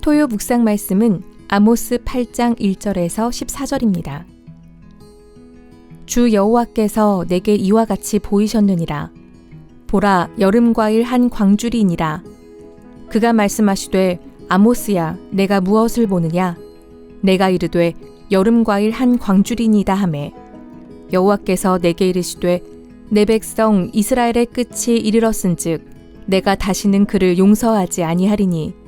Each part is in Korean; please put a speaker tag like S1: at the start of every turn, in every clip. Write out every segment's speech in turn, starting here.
S1: 토요 묵상 말씀은 아모스 8장 1절에서 14절입니다. 주 여호와께서 내게 이와 같이 보이셨느니라. 보라, 여름 과일 한 광주리니라. 그가 말씀하시되 아모스야, 내가 무엇을 보느냐? 내가 이르되 여름 과일 한 광주리니다 하매 여호와께서 내게 이르시되 내 백성 이스라엘의 끝이 이르렀은즉 내가 다시는 그를 용서하지 아니하리니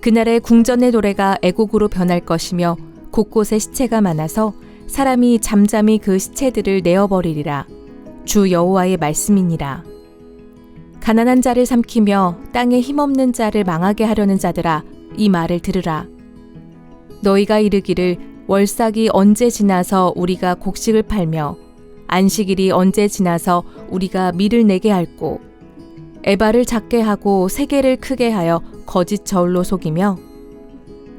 S1: 그날의 궁전의 노래가 애곡으로 변할 것이며 곳곳에 시체가 많아서 사람이 잠잠히 그 시체들을 내어버리리라. 주 여호와의 말씀이니라. 가난한 자를 삼키며 땅에 힘없는 자를 망하게 하려는 자들아 이 말을 들으라. 너희가 이르기를 월삭이 언제 지나서 우리가 곡식을 팔며 안식일이 언제 지나서 우리가 밀을 내게 할꼬? 에바를 작게 하고 세계를 크게 하여 거짓 저울로 속이며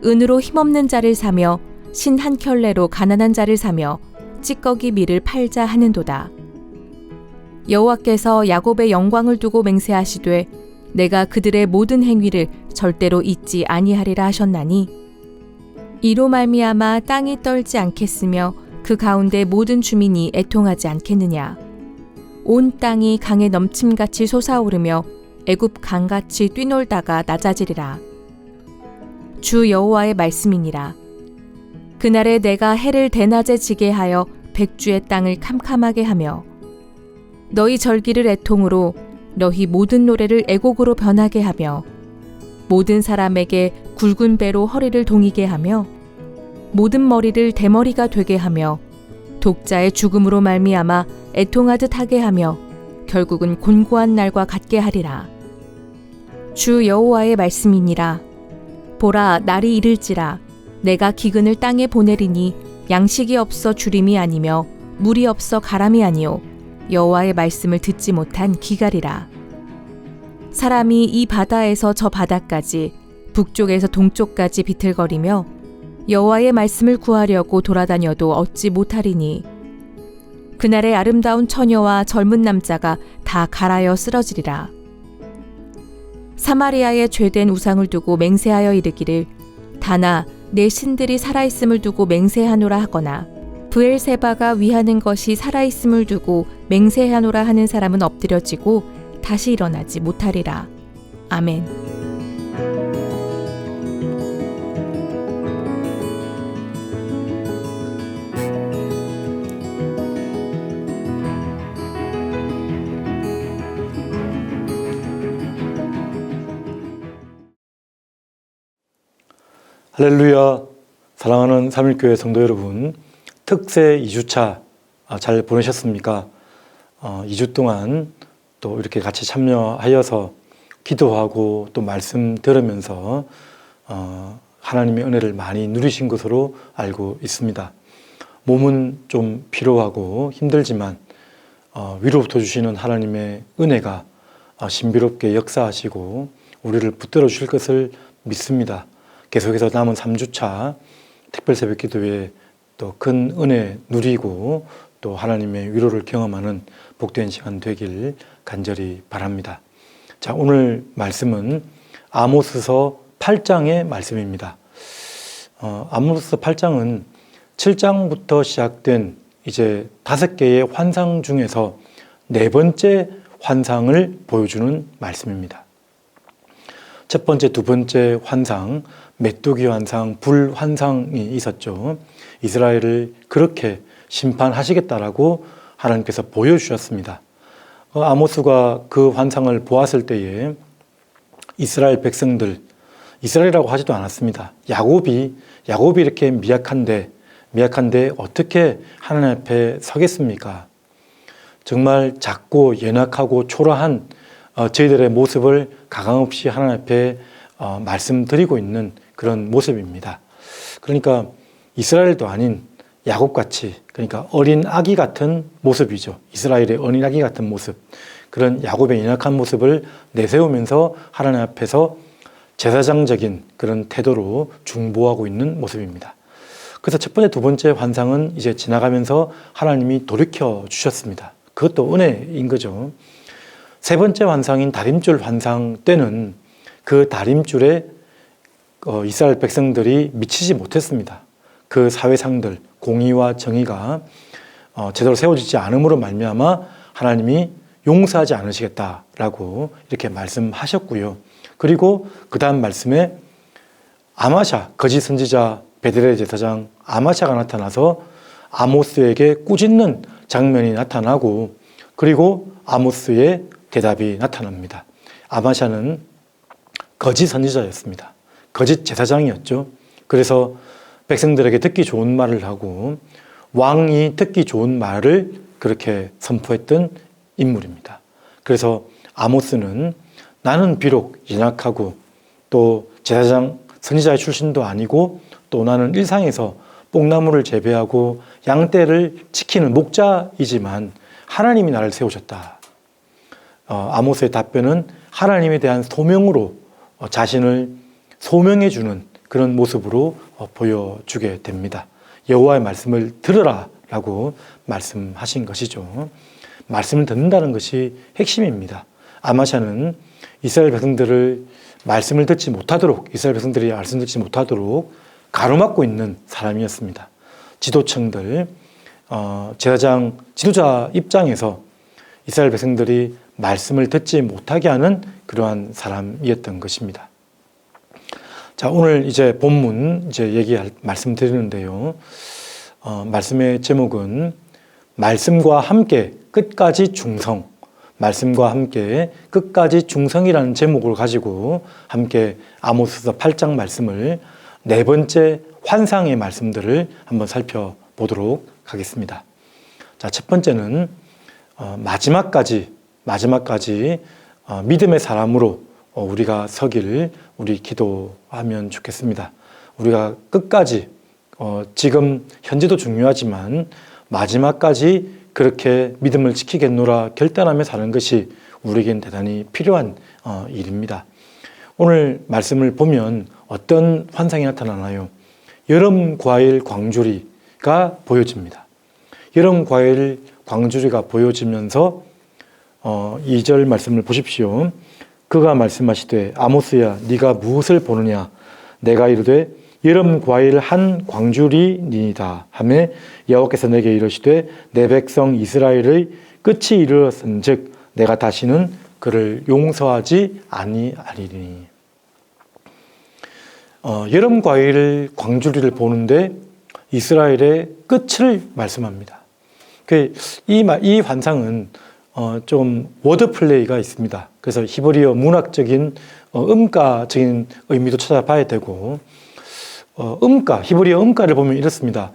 S1: 은으로 힘없는 자를 사며 신 한 켤레로 가난한 자를 사며 찌꺼기 밀을 팔자 하는도다. 여호와께서 야곱의 영광을 두고 맹세하시되 내가 그들의 모든 행위를 절대로 잊지 아니하리라 하셨나니 이로 말미암아 땅이 떨지 않겠으며 그 가운데 모든 주민이 애통하지 않겠느냐 온 땅이 강에 넘침같이 솟아오르며 애굽 강같이 뛰놀다가 낮아지리라. 주 여호와의 말씀이니라. 그날에 내가 해를 대낮에 지게 하여 백주의 땅을 캄캄하게 하며 너희 절기를 애통으로 너희 모든 노래를 애곡으로 변하게 하며 모든 사람에게 굵은 배로 허리를 동이게 하며 모든 머리를 대머리가 되게 하며 독자의 죽음으로 말미암아 애통하듯 하게 하며 결국은 곤고한 날과 같게 하리라. 주 여호와의 말씀이니라. 보라 날이 이를지라 내가 기근을 땅에 보내리니 양식이 없어 주림이 아니며 물이 없어 가람이 아니요 여호와의 말씀을 듣지 못한 기갈이라. 사람이 이 바다에서 저 바다까지 북쪽에서 동쪽까지 비틀거리며 여호와의 말씀을 구하려고 돌아다녀도 얻지 못하리니 그날의 아름다운 처녀와 젊은 남자가 다 갈아여 쓰러지리라. 사마리아의 죄된 우상을 두고 맹세하여 이르기를 다나 내 신들이 살아있음을 두고 맹세하노라 하거나 브엘세바가 위하는 것이 살아있음을 두고 맹세하노라 하는 사람은 엎드려지고 다시 일어나지 못하리라. 아멘.
S2: 할렐루야 사랑하는 삼일교회 성도 여러분 특세 2주차 아, 잘 보내셨습니까? 어, 2주 동안 또 이렇게 같이 참여하여서 기도하고 또 말씀 들으면서 어, 하나님의 은혜를 많이 누리신 것으로 알고 있습니다. 몸은 좀 피로하고 힘들지만 어, 위로부터 주시는 하나님의 은혜가 어, 신비롭게 역사하시고 우리를 붙들어 주실 것을 믿습니다. 계속해서 남은 3주차 특별 새벽 기도에 또 큰 은혜 누리고 또 하나님의 위로를 경험하는 복된 시간 되길 간절히 바랍니다. 자, 오늘 말씀은 아모스서 8장의 말씀입니다. 어, 아모스 8장은 7장부터 시작된 이제 다섯 개의 환상 중에서 네 번째 환상을 보여주는 말씀입니다. 첫 번째, 두 번째 환상, 메뚜기 환상, 불 환상이 있었죠. 이스라엘을 그렇게 심판하시겠다라고 하나님께서 보여주셨습니다. 어, 아모스가 그 환상을 보았을 때에 이스라엘 백성들, 이스라엘이라고 하지도 않았습니다. 야곱이, 야곱이 이렇게 미약한데, 미약한데 어떻게 하나님 앞에 서겠습니까? 정말 작고 연약하고 초라한 어, 저희들의 모습을 가감없이 하나님 앞에 어, 말씀드리고 있는 그런 모습입니다. 그러니까 이스라엘도 아닌 야곱같이 그러니까 어린 아기 같은 모습이죠. 이스라엘의 어린 아기 같은 모습. 그런 야곱의 연약한 모습을 내세우면서 하나님 앞에서 제사장적인 그런 태도로 중보하고 있는 모습입니다. 그래서 첫 번째, 두 번째 환상은 이제 지나가면서 하나님이 돌이켜 주셨습니다. 그것도 은혜인 거죠. 세 번째 환상인 다림줄 환상 때는 그 다림줄에 어, 이스라엘 백성들이 미치지 못했습니다. 그 사회상들 공의와 정의가 어, 제대로 세워지지 않음으로 말미암아 하나님이 용서하지 않으시겠다라고 이렇게 말씀하셨고요. 그리고 그 다음 말씀에 아마샤 거짓 선지자 베드레 제사장 아마샤가 나타나서 아모스에게 꾸짖는 장면이 나타나고 그리고 아모스의 대답이 나타납니다. 아마샤는 거짓 선지자였습니다. 거짓 제사장이었죠. 그래서 백성들에게 듣기 좋은 말을 하고 왕이 듣기 좋은 말을 그렇게 선포했던 인물입니다. 그래서 아모스는 나는 비록 연약하고 또 제사장 선지자의 출신도 아니고 또 나는 일상에서 뽕나무를 재배하고 양떼를 지키는 목자이지만 하나님이 나를 세우셨다. 어, 아모스의 답변은 하나님에 대한 소명으로 어, 자신을 소명해 주는 그런 모습으로 어, 보여주게 됩니다. 여호와의 말씀을 들으라라고 말씀하신 것이죠. 말씀을 듣는다는 것이 핵심입니다. 아마샤는 이스라엘 백성들을 말씀을 듣지 못하도록 이스라엘 백성들이 말씀 듣지 못하도록 가로막고 있는 사람이었습니다. 지도층들 어, 제사장 지도자 입장에서 이스라엘 백성들이 말씀을 듣지 못하게 하는 그러한 사람이었던 것입니다. 자, 오늘 이제 본문 이제 얘기할 말씀 드리는데요. 어, 말씀의 제목은 말씀과 함께 끝까지 중성. 말씀과 함께 끝까지 중성이라는 제목을 가지고 함께 아모스서 8장 말씀을 네 번째 환상의 말씀들을 한번 살펴보도록 하겠습니다. 자, 첫 번째는 어, 마지막까지 마지막까지 어, 믿음의 사람으로 어, 우리가 서기를 우리 기도하면 좋겠습니다. 우리가 끝까지 어, 지금 현재도 중요하지만 마지막까지 그렇게 믿음을 지키겠노라 결단하며 사는 것이 우리에겐 대단히 필요한 어, 일입니다. 오늘 말씀을 보면 어떤 환상이 나타나나요? 여름 과일 광주리가 보여집니다. 여름 과일 광주리가 보여지면서 어, 2절 말씀을 보십시오. 그가 말씀하시되 아모스야 네가 무엇을 보느냐 내가 이르되 여름 과일 한 광주리니이다 하매 여호와께서 내게 이르시되 내 백성 이스라엘의 끝이 이르렀은즉 내가 다시는 그를 용서하지 아니하리니 어, 여름 과일 광주리를 보는데 이스라엘의 끝을 말씀합니다. 그 이, 이 환상은 어, 좀 워드 플레이가 있습니다. 그래서 히브리어 문학적인 어, 음가적인 의미도 찾아봐야 되고 어, 음가 히브리어 음가를 보면 이렇습니다.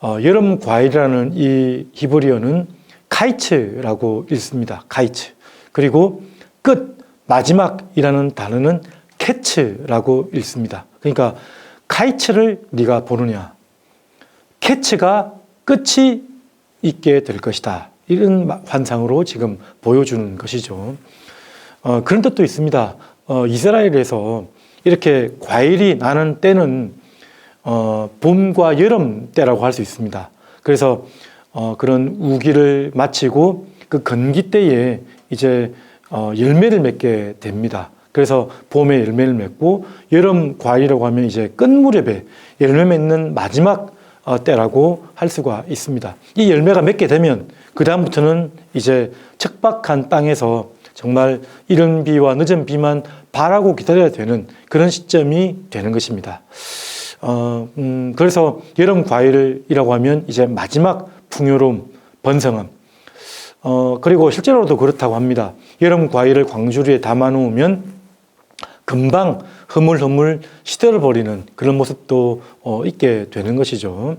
S2: 어, 여름 과일이라는 이 히브리어는 카이츠라고 읽습니다. 카이츠 그리고 끝 마지막이라는 단어는 캐츠라고 읽습니다. 그러니까 카이츠를 네가 보느냐 캐츠가 끝이 있게 될 것이다. 이런 환상으로 지금 보여주는 것이죠. 어, 그런 뜻도 있습니다. 어, 이스라엘에서 이렇게 과일이 나는 때는 어, 봄과 여름 때라고 할 수 있습니다. 그래서 어, 그런 우기를 마치고 그 건기 때에 이제 어, 열매를 맺게 됩니다. 그래서 봄에 열매를 맺고 여름 과일이라고 하면 이제 끝 무렵에 열매 맺는 마지막 어, 때라고 할 수가 있습니다. 이 열매가 맺게 되면 그 다음부터는 이제 척박한 땅에서 정말 이른 비와 늦은 비만 바라고 기다려야 되는 그런 시점이 되는 것입니다. 어, 음, 그래서 여름 과일이라고 하면 이제 마지막 풍요로움, 번성함. 어, 그리고 실제로도 그렇다고 합니다. 여름 과일을 광주리에 담아 놓으면 금방 흐물흐물 시들어 버리는 그런 모습도 어, 있게 되는 것이죠.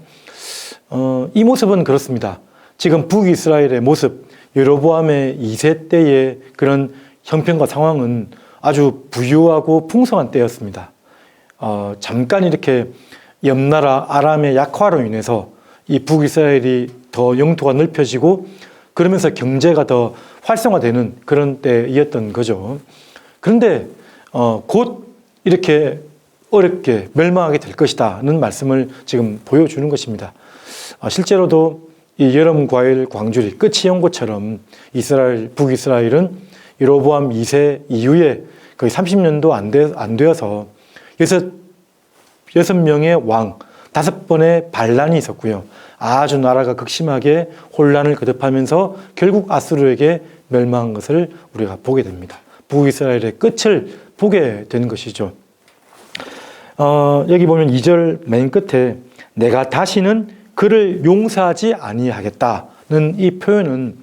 S2: 어, 이 모습은 그렇습니다. 지금 북이스라엘의 모습, 여로보암의 2세 때의 그런 형편과 상황은 아주 부유하고 풍성한 때였습니다. 어, 잠깐 이렇게 옆나라 아람의 약화로 인해서 이 북이스라엘이 더 영토가 넓혀지고 그러면서 경제가 더 활성화되는 그런 때이었던 거죠. 그런데 어, 곧 이렇게 어렵게 멸망하게 될 것이다는 말씀을 지금 보여주는 것입니다. 어, 실제로도 이 여름 과일 광주리 끝이 온 것처럼 이스라엘 북이스라엘은 여로보암 2세 이후에 거의 30년도 안, 되, 안 되어서 그래서 여섯 명의 왕, 다섯 번의 반란이 있었고요. 아주 나라가 극심하게 혼란을 거듭하면서 결국 아수르에게 멸망한 것을 우리가 보게 됩니다. 북이스라엘의 끝을 보게 되는 것이죠. 어, 여기 보면 2절 맨 끝에 내가 다시는 그를 용서하지 아니하겠다는 이 표현은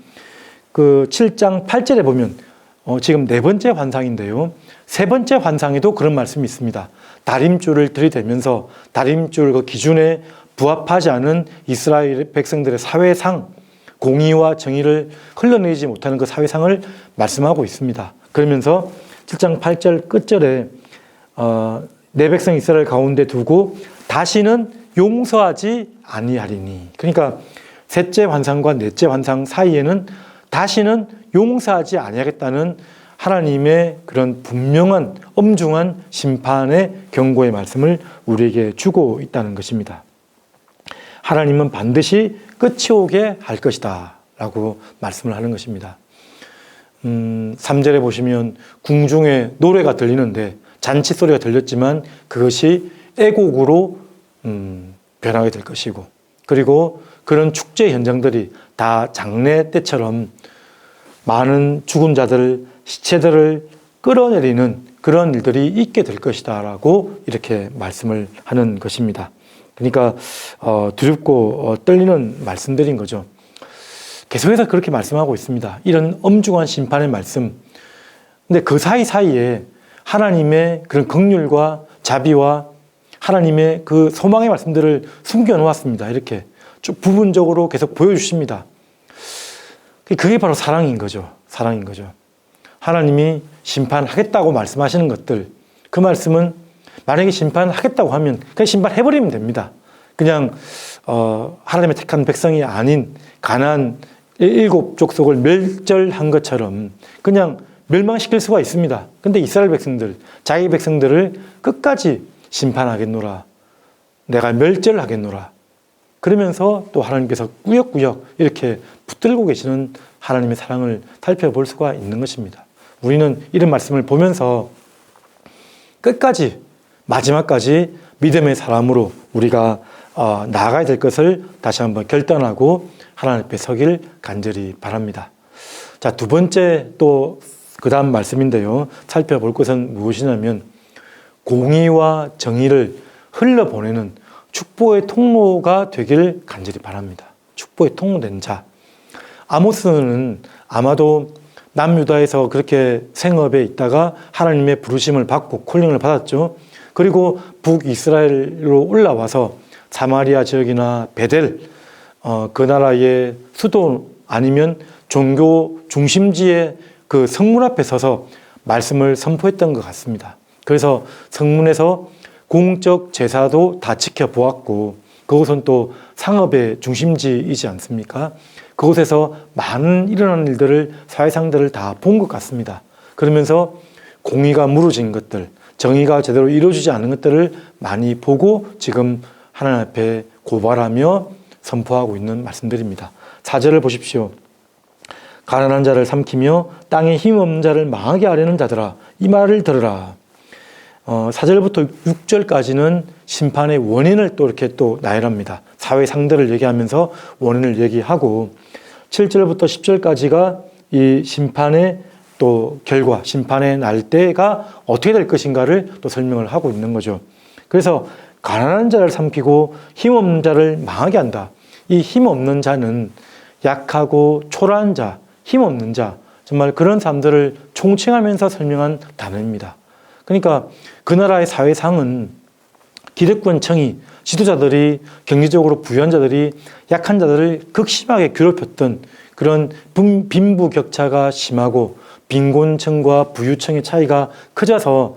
S2: 그 7장 8절에 보면 어, 지금 네 번째 환상인데요. 세 번째 환상에도 그런 말씀이 있습니다. 다림줄을 들이대면서 다림줄 그 기준에 부합하지 않은 이스라엘 백성들의 사회상 공의와 정의를 흘러내리지 못하는 그 사회상을 말씀하고 있습니다. 그러면서 7장 8절 끝절에 어, 내 백성 이스라엘 가운데 두고 다시는 용서하지 아니하리니. 그러니까 셋째 환상과 넷째 환상 사이에는 다시는 용서하지 아니하겠다는 하나님의 그런 분명한 엄중한 심판의 경고의 말씀을 우리에게 주고 있다는 것입니다. 하나님은 반드시 끝이 오게 할 것이다. 라고 말씀을 하는 것입니다. 음, 3절에 보시면 궁중에 노래가 들리는데 잔치 소리가 들렸지만 그것이 애곡으로 음, 변하게 될 것이고 그리고 그런 축제 현장들이 다 장례 때처럼 많은 죽은 자들, 시체들을 끌어내리는 그런 일들이 있게 될 것이다라고 이렇게 말씀을 하는 것입니다. 그러니까 어, 두렵고 어, 떨리는 말씀들인 거죠. 계속해서 그렇게 말씀하고 있습니다. 이런 엄중한 심판의 말씀. 근데 그 사이 사이에 하나님의 그런 긍휼과 자비와 하나님의 그 소망의 말씀들을 숨겨 놓았습니다. 이렇게 쭉 부분적으로 계속 보여주십니다. 그게 바로 사랑인 거죠. 사랑인 거죠. 하나님이 심판하겠다고 말씀하시는 것들, 그 말씀은 만약에 심판하겠다고 하면 그냥 심판해버리면 됩니다. 그냥 어, 하나님의 택한 백성이 아닌 가난 일곱 족속을 멸절한 것처럼 그냥 멸망시킬 수가 있습니다. 근데 이스라엘 백성들, 자기 백성들을 끝까지 심판하겠노라. 내가 멸절하겠노라. 그러면서 또 하나님께서 꾸역꾸역 이렇게 붙들고 계시는 하나님의 사랑을 살펴볼 수가 있는 것입니다. 우리는 이런 말씀을 보면서 끝까지 마지막까지 믿음의 사람으로 우리가 어, 나아가야 될 것을 다시 한번 결단하고 하나님 앞에 서길 간절히 바랍니다. 자, 두 번째 또 그 다음 말씀인데요. 살펴볼 것은 무엇이냐면 공의와 정의를 흘러보내는 축복의 통로가 되길 간절히 바랍니다. 축복의 통로된 자. 아모스는 아마도 남유다에서 그렇게 생업에 있다가 하나님의 부르심을 받고 콜링을 받았죠. 그리고 북이스라엘로 올라와서 사마리아 지역이나 베델, 어, 그 나라의 수도 아니면 종교 중심지의 그 성문 앞에 서서 말씀을 선포했던 것 같습니다. 그래서 성문에서 공적 제사도 다 지켜보았고 그곳은 또 상업의 중심지이지 않습니까? 그곳에서 많은 일어나는 일들을 사회상들을 다 본 것 같습니다. 그러면서 공의가 무너진 것들, 정의가 제대로 이루어지지 않은 것들을 많이 보고 지금 하나님 앞에 고발하며 선포하고 있는 말씀들입니다. 사절을 보십시오. 가난한 자를 삼키며 땅에 힘없는 자를 망하게 하려는 자들아 이 말을 들으라. 어, 4절부터 6절까지는 심판의 원인을 또 이렇게 또 나열합니다. 사회 상대를 얘기하면서 원인을 얘기하고 7절부터 10절까지가 이 심판의 또 결과, 심판의 날때가 어떻게 될 것인가를 또 설명을 하고 있는 거죠. 그래서 가난한 자를 삼키고 힘없는 자를 망하게 한다. 이 힘없는 자는 약하고 초라한 자, 힘없는 자, 정말 그런 사람들을 총칭하면서 설명한 단어입니다. 그러니까 그 나라의 사회상은 기득권 청이 지도자들이 경제적으로 부유한 자들이 약한 자들을 극심하게 괴롭혔던 그런 빈부 격차가 심하고 빈곤층과 부유층의 차이가 커져서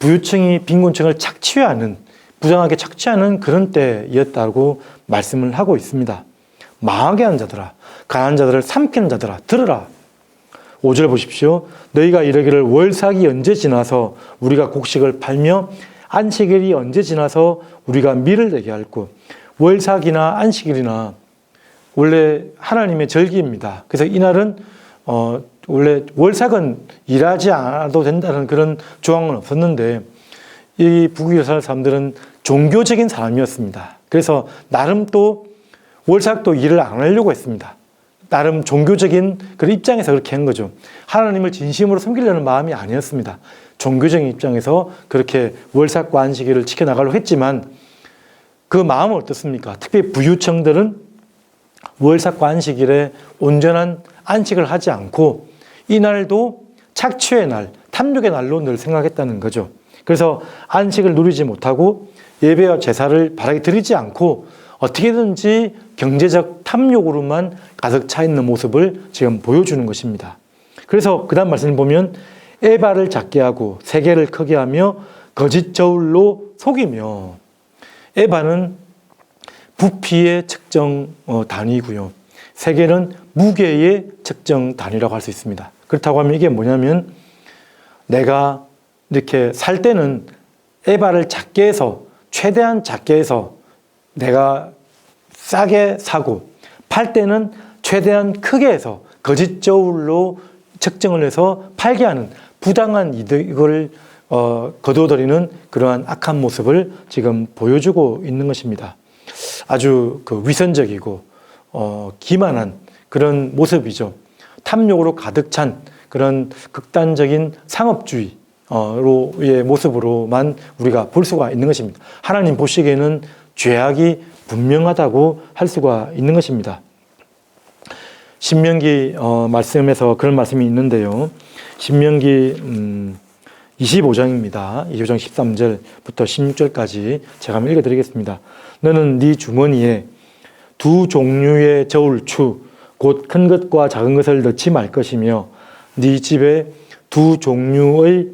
S2: 부유층이 빈곤층을 착취하는 부정하게 착취하는 그런 때였다고 말씀을 하고 있습니다. 망하게 하는 자들아, 가난한 자들을 삼키는 자들아, 들으라. 5절 보십시오. 너희가 이르기를 월삭이 언제 지나서 우리가 곡식을 팔며 안식일이 언제 지나서 우리가 밀을 내게 할고 월삭이나 안식일이나 원래 하나님의 절기입니다. 그래서 이날은 어 원래 월삭은 일하지 않아도 된다는 그런 조항은 없었는데 이 북이스라엘 사람들은 종교적인 사람이었습니다. 그래서 나름 또 월삭도 일을 안 하려고 했습니다. 나름 종교적인 그런 입장에서 그렇게 한 거죠. 하나님을 진심으로 섬기려는 마음이 아니었습니다. 종교적인 입장에서 그렇게 월삭과 안식일을 지켜나가려고 했지만 그 마음은 어떻습니까? 특히 부유층들은 월삭과 안식일에 온전한 안식을 하지 않고 이날도 착취의 날, 탐욕의 날로 늘 생각했다는 거죠. 그래서 안식을 누리지 못하고 예배와 제사를 바라게 드리지 않고 어떻게든지 경제적 탐욕으로만 가득 차 있는 모습을 지금 보여주는 것입니다. 그래서 그 다음 말씀을 보면 에바를 작게 하고 세계를 크게 하며 거짓 저울로 속이며 에바는 부피의 측정 어, 단위고요. 세계는 무게의 측정 단위라고 할 수 있습니다. 그렇다고 하면 이게 뭐냐면 내가 이렇게 살 때는 에바를 작게 해서 최대한 작게 해서 내가 싸게 사고 팔 때는 최대한 크게 해서 거짓 저울로 측정을 해서 팔게 하는 부당한 이득을 어, 거두어들이는 그러한 악한 모습을 지금 보여주고 있는 것입니다. 아주 그 위선적이고 어, 기만한 그런 모습이죠. 탐욕으로 가득 찬 그런 극단적인 상업주의 로의 모습으로만 우리가 볼 수가 있는 것입니다. 하나님 보시기에는 죄악이 분명하다고 할 수가 있는 것입니다. 신명기 어, 말씀에서 그런 말씀이 있는데요. 신명기 음, 25장입니다. 25장 13절부터 16절까지 제가 한번 읽어드리겠습니다. 너는 네 주머니에 두 종류의 저울추 곧 큰 것과 작은 것을 넣지 말 것이며 네 집에 두 종류의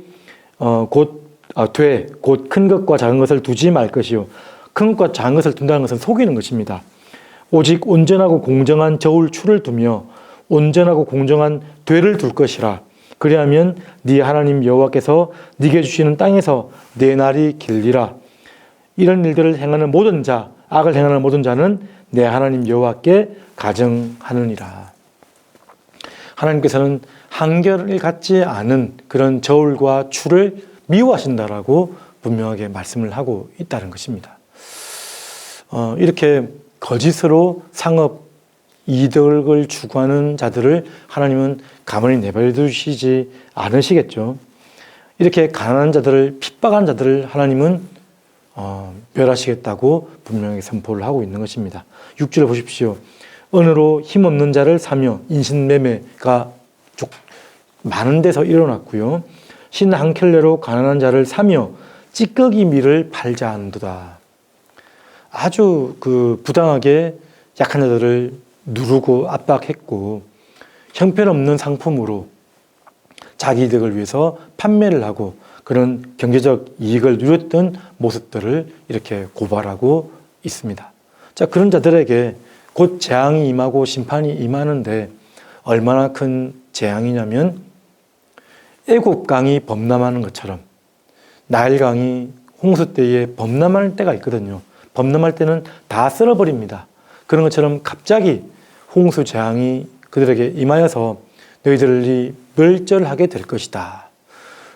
S2: 어, 곧 아, 돼, 곧 큰 것과 작은 것을 두지 말 것이요. 큰 것과 작은 것을 둔다는 것은 속이는 것입니다. 오직 온전하고 공정한 저울 추를 두며 온전하고 공정한 되를 둘 것이라. 그리하면 네 하나님 여호와께서 네게 주시는 땅에서 내 날이 길리라. 이런 일들을 행하는 모든 자, 악을 행하는 모든 자는 내 하나님 여호와께 가정하느니라. 하나님께서는 한결을 갖지 않은 그런 저울과 추를 미워하신다라고 분명하게 말씀을 하고 있다는 것입니다. 어, 이렇게 거짓으로 상업 이득을 추구하는 자들을 하나님은 가만히 내버려 두시지 않으시겠죠. 이렇게 가난한 자들을 핍박한 자들을 하나님은 어, 멸하시겠다고 분명히 선포를 하고 있는 것입니다. 6절을 보십시오. 은으로 힘없는 자를 사며 인신매매가 많은 데서 일어났고요. 신 한 켤레로 가난한 자를 사며 찌꺼기 밀을 팔자 한도다. 아주 그 부당하게 약한 자들을 누르고 압박했고 형편없는 상품으로 자기 이득을 위해서 판매를 하고 그런 경제적 이익을 누렸던 모습들을 이렇게 고발하고 있습니다. 자, 그런 자들에게 곧 재앙이 임하고 심판이 임하는데 얼마나 큰 재앙이냐면 애국강이 범람하는 것처럼 나일강이 홍수 때에 범람할 때가 있거든요. 범람할 때는 다 쓸어버립니다. 그런 것처럼 갑자기 홍수 재앙이 그들에게 임하여서 너희들이 멸절하게 될 것이다.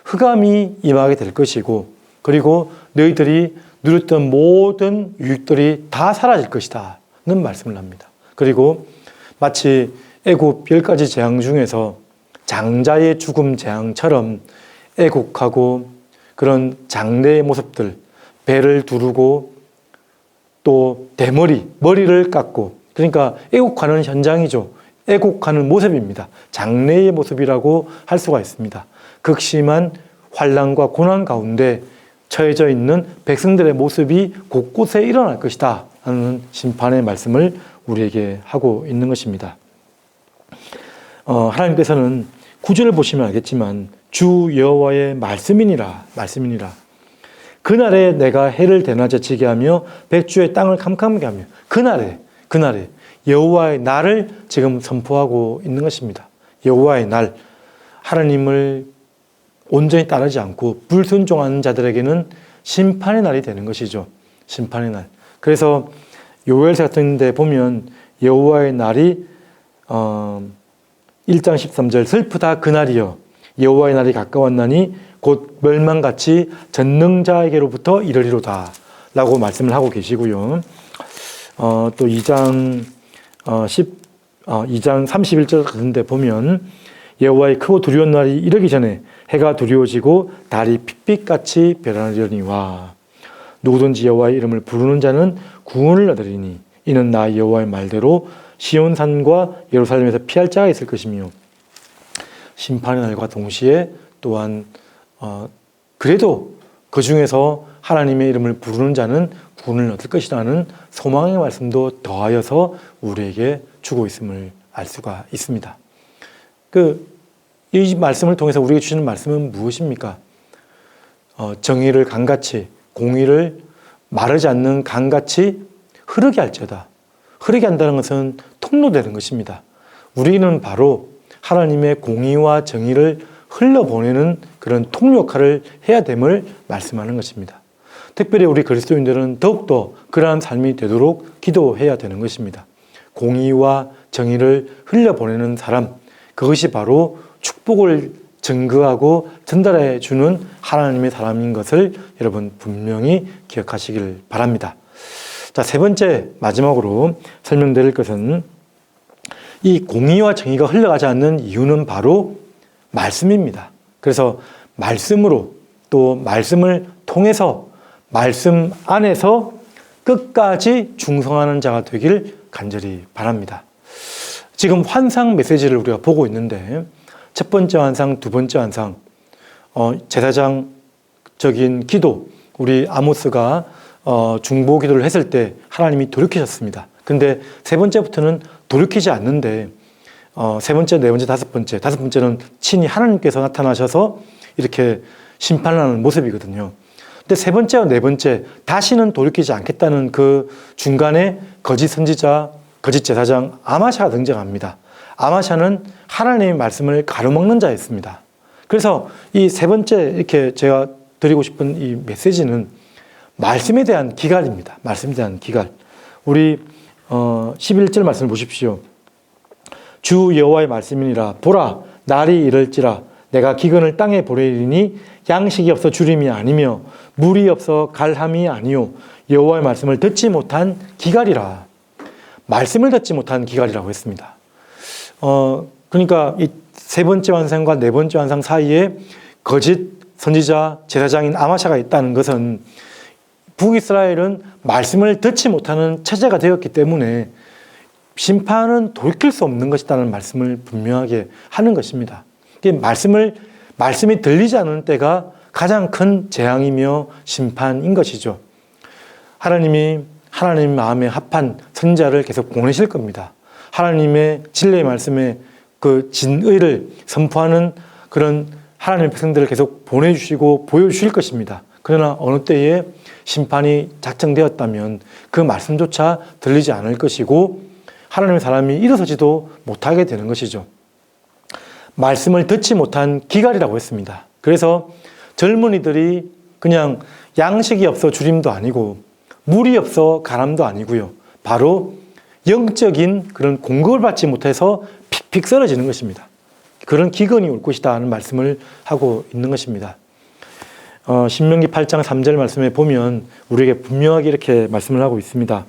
S2: 흑암이 임하게 될 것이고 그리고 너희들이 누렸던 모든 유익들이 다 사라질 것이다. 는 말씀을 합니다. 그리고 마치 애굽 열 가지 재앙 중에서 장자의 죽음 재앙처럼 애국하고 그런 장래의 모습들, 배를 두르고 또 대머리, 머리를 깎고 그러니까 애국하는 현장이죠. 애국하는 모습입니다. 장래의 모습이라고 할 수가 있습니다. 극심한 환란과 고난 가운데 처해져 있는 백성들의 모습이 곳곳에 일어날 것이다 하는 심판의 말씀을 우리에게 하고 있는 것입니다. 어, 하나님께서는 구절을 보시면 알겠지만 주 여호와의 말씀이니라 말씀이니라 그날에 내가 해를 대낮에 지게 하며 백주의 땅을 캄캄하게 하며 그날에 그날에 여호와의 날을 지금 선포하고 있는 것입니다. 여호와의 날 하나님을 온전히 따르지 않고 불순종하는 자들에게는 심판의 날이 되는 것이죠. 심판의 날. 그래서 요엘서 같은 데 보면 여호와의 날이 어 1장 13절 슬프다 그날이여 여호와의 날이 가까웠나니 곧 멸망같이 전능자에게로부터 이르리로다. 라고 말씀을 하고 계시고요. 어, 또 2장 어, 10, 어, 2장 31절 같은데 보면 여호와의 크고 두려운 날이 이르기 전에 해가 두려워지고 달이 핏빛같이 변하려니와 누구든지 여호와의 이름을 부르는 자는 구원을 얻으리니 이는 나 여호와의 말대로 시온산과 예루살렘에서 피할 자가 있을 것이며 심판의 날과 동시에 또한 어, 그래도 그 중에서 하나님의 이름을 부르는 자는 구원을 얻을 것이라는 소망의 말씀도 더하여서 우리에게 주고 있음을 알 수가 있습니다. 그 이 말씀을 통해서 우리에게 주시는 말씀은 무엇입니까? 어, 정의를 강같이 공의를 마르지 않는 강같이 흐르게 할지어다. 흐르게 한다는 것은 통로되는 것입니다. 우리는 바로 하나님의 공의와 정의를 흘러보내는 그런 통로 역할을 해야 됨을 말씀하는 것입니다. 특별히 우리 그리스도인들은 더욱더 그러한 삶이 되도록 기도해야 되는 것입니다. 공의와 정의를 흘려보내는 사람, 그것이 바로 축복을 증거하고 전달해 주는 하나님의 사람인 것을 여러분 분명히 기억하시길 바랍니다. 자, 세 번째, 마지막으로 설명드릴 것은 이 공의와 정의가 흘러가지 않는 이유는 바로 말씀입니다. 그래서 말씀으로 또 말씀을 통해서 말씀 안에서 끝까지 충성하는 자가 되길 간절히 바랍니다. 지금 환상 메시지를 우리가 보고 있는데 첫 번째 환상, 두 번째 환상, 어, 제사장적인 기도, 우리 아모스가 어, 중보 기도를 했을 때 하나님이 돌이키셨습니다. 근데 세 번째부터는 돌이키지 않는데 어, 세 번째, 네 번째, 다섯 번째, 다섯 번째는 친히 하나님께서 나타나셔서 이렇게 심판하는 모습이거든요. 근데 세 번째와 네 번째 다시는 돌이키지 않겠다는 그 중간에 거짓 선지자, 거짓 제사장 아마샤가 등장합니다. 아마샤는 하나님의 말씀을 가로막는 자였습니다. 그래서 이 세 번째 이렇게 제가 드리고 싶은 이 메시지는 말씀에 대한 기갈입니다. 말씀에 대한 기갈. 우리 어 11절 말씀을 보십시오. 주 여호와의 말씀이니라. 보라 날이 이럴지라. 내가 기근을 땅에 보내리니 양식이 없어 주림이 아니며 물이 없어 갈함이 아니요. 여호와의 말씀을 듣지 못한 기갈이라. 말씀을 듣지 못한 기갈이라고 했습니다. 어 그러니까 이 세 번째 완상과 네 번째 완상 사이에 거짓 선지자 제사장인 아마샤가 있다는 것은 북이스라엘은 말씀을 듣지 못하는 체제가 되었기 때문에 심판은 돌이킬 수 없는 것이라는 말씀을 분명하게 하는 것입니다. 말씀을 말씀이 들리지 않는 때가 가장 큰 재앙이며 심판인 것이죠. 하나님이 하나님 마음에 합한 선자를 계속 보내실 겁니다. 하나님의 진리의 말씀에 그 진의를 선포하는 그런 하나님의 백성들을 계속 보내주시고 보여주실 것입니다. 그러나 어느 때에 심판이 작정되었다면 그 말씀조차 들리지 않을 것이고 하나님의 사람이 일어서지도 못하게 되는 것이죠. 말씀을 듣지 못한 기갈이라고 했습니다. 그래서 젊은이들이 그냥 양식이 없어 주림도 아니고 물이 없어 가람도 아니고요. 바로 영적인 그런 공급을 받지 못해서 픽픽 쓰러지는 것입니다. 그런 기근이 올 것이다 하는 말씀을 하고 있는 것입니다. 어, 신명기 8장 3절 말씀에 보면 우리에게 분명하게 이렇게 말씀을 하고 있습니다.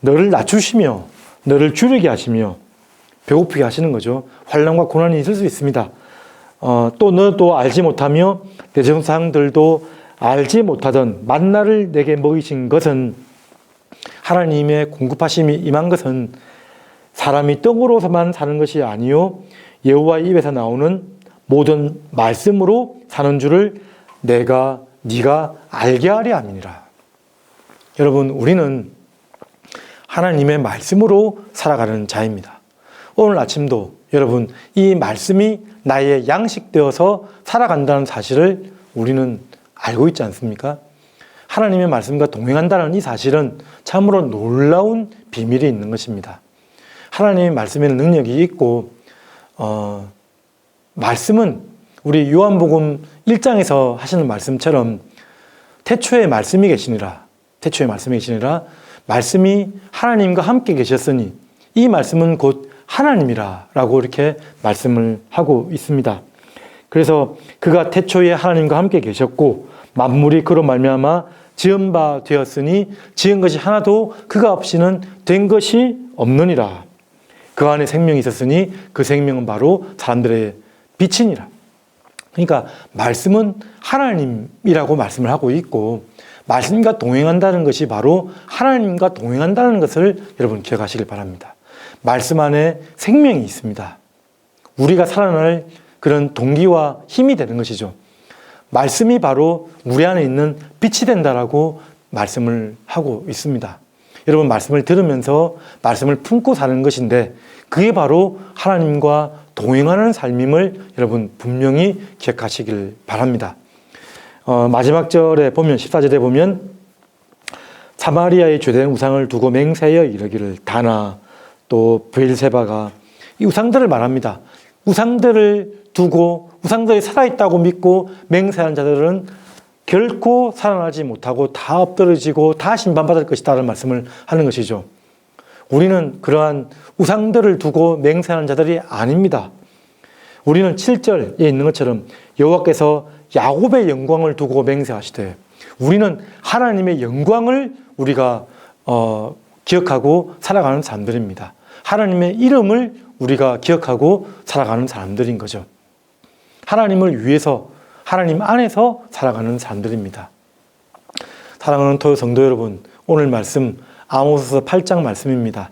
S2: 너를 낮추시며 너를 줄이게 하시며 배고프게 하시는 거죠. 환란과 고난이 있을 수 있습니다. 어, 또 너도 알지 못하며 내 정상들도 알지 못하던 만나를 내게 먹이신 것은 하나님의 공급하심이 임한 것은 사람이 떡으로서만 사는 것이 아니요 여호와 입에서 나오는 모든 말씀으로 사는 줄을 내가 네가 알게 하려 함이니라. 여러분 우리는 하나님의 말씀으로 살아가는 자입니다. 오늘 아침도 여러분 이 말씀이 나의 양식되어서 살아간다는 사실을 우리는 알고 있지 않습니까? 하나님의 말씀과 동행한다는 이 사실은 참으로 놀라운 비밀이 있는 것입니다. 하나님의 말씀에는 능력이 있고 어, 말씀은 우리 요한복음 1장에서 하시는 말씀처럼 태초에 말씀이 계시니라 태초에 말씀이 계시니라 말씀이 하나님과 함께 계셨으니 이 말씀은 곧 하나님이라 라고 이렇게 말씀을 하고 있습니다. 그래서 그가 태초에 하나님과 함께 계셨고 만물이 그로 말미암아 지은 바 되었으니 지은 것이 하나도 그가 없이는 된 것이 없느니라. 그 안에 생명이 있었으니 그 생명은 바로 사람들의 빛이니라. 그러니까 말씀은 하나님이라고 말씀을 하고 있고 말씀과 동행한다는 것이 바로 하나님과 동행한다는 것을 여러분 기억하시길 바랍니다. 말씀 안에 생명이 있습니다. 우리가 살아날 그런 동기와 힘이 되는 것이죠. 말씀이 바로 우리 안에 있는 빛이 된다라고 말씀을 하고 있습니다. 여러분 말씀을 들으면서 말씀을 품고 사는 것인데 그게 바로 하나님과 동행하는 삶임을 여러분 분명히 기억하시길 바랍니다. 어, 마지막 절에 보면 14절에 보면 사마리아의 죄된 우상을 두고 맹세하여 이르기를 다나 또 브엘세바가 이 우상들을 말합니다. 우상들을 두고 우상들이 살아있다고 믿고 맹세하는 자들은 결코 살아나지 못하고 다 엎드러지고 다 심판받을 것이다라는 말씀을 하는 것이죠. 우리는 그러한 우상들을 두고 맹세하는 자들이 아닙니다. 우리는 7절에 있는 것처럼 여호와께서 야곱의 영광을 두고 맹세하시되 우리는 하나님의 영광을 우리가 어, 기억하고 살아가는 사람들입니다. 하나님의 이름을 우리가 기억하고 살아가는 사람들인 거죠. 하나님을 위해서 하나님 안에서 살아가는 사람들입니다. 사랑하는 토요 성도 여러분, 오늘 말씀 아모스서 8장 말씀입니다.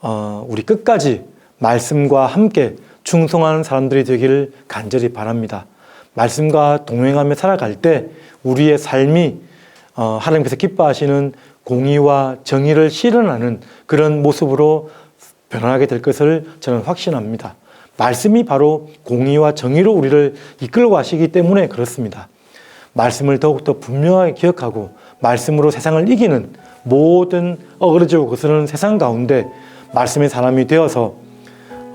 S2: 어, 우리 끝까지 말씀과 함께 충성하는 사람들이 되기를 간절히 바랍니다. 말씀과 동행하며 살아갈 때 우리의 삶이 어, 하나님께서 기뻐하시는 공의와 정의를 실현하는 그런 모습으로 변화하게 될 것을 저는 확신합니다. 말씀이 바로 공의와 정의로 우리를 이끌고 가시기 때문에 그렇습니다. 말씀을 더욱더 분명하게 기억하고 말씀으로 세상을 이기는 모든 어그러지고 거스르는 세상 가운데 말씀의 사람이 되어서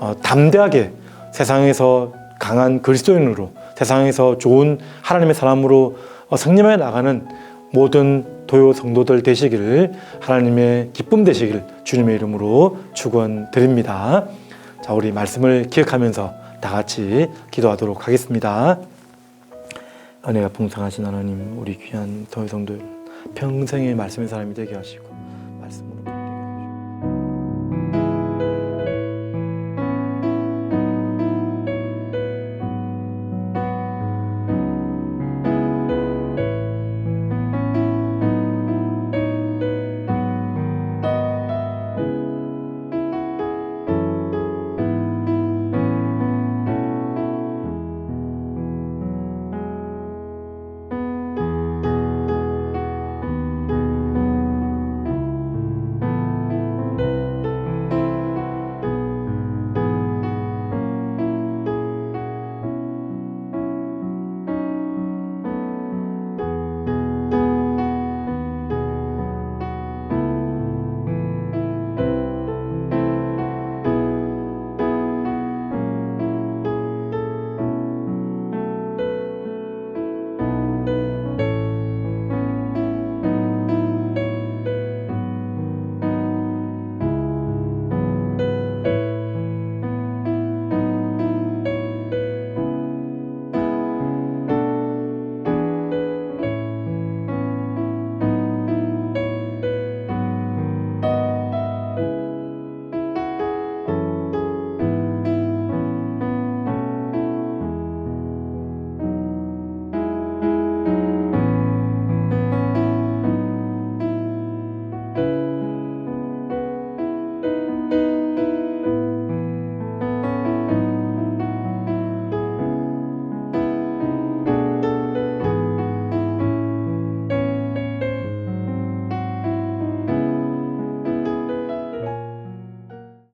S2: 어, 담대하게 세상에서 강한 그리스도인으로 세상에서 좋은 하나님의 사람으로 어, 성님해 나가는 모든 도요 성도들 되시기를 하나님의 기쁨 되시길 주님의 이름으로 축원드립니다. 자, 우리 말씀을 기억하면서 다 같이 기도하도록 하겠습니다. 은혜가 풍성하신 하나님, 우리 귀한 도요 성도 평생의 말씀의 사람이 되게 하시고 말씀으로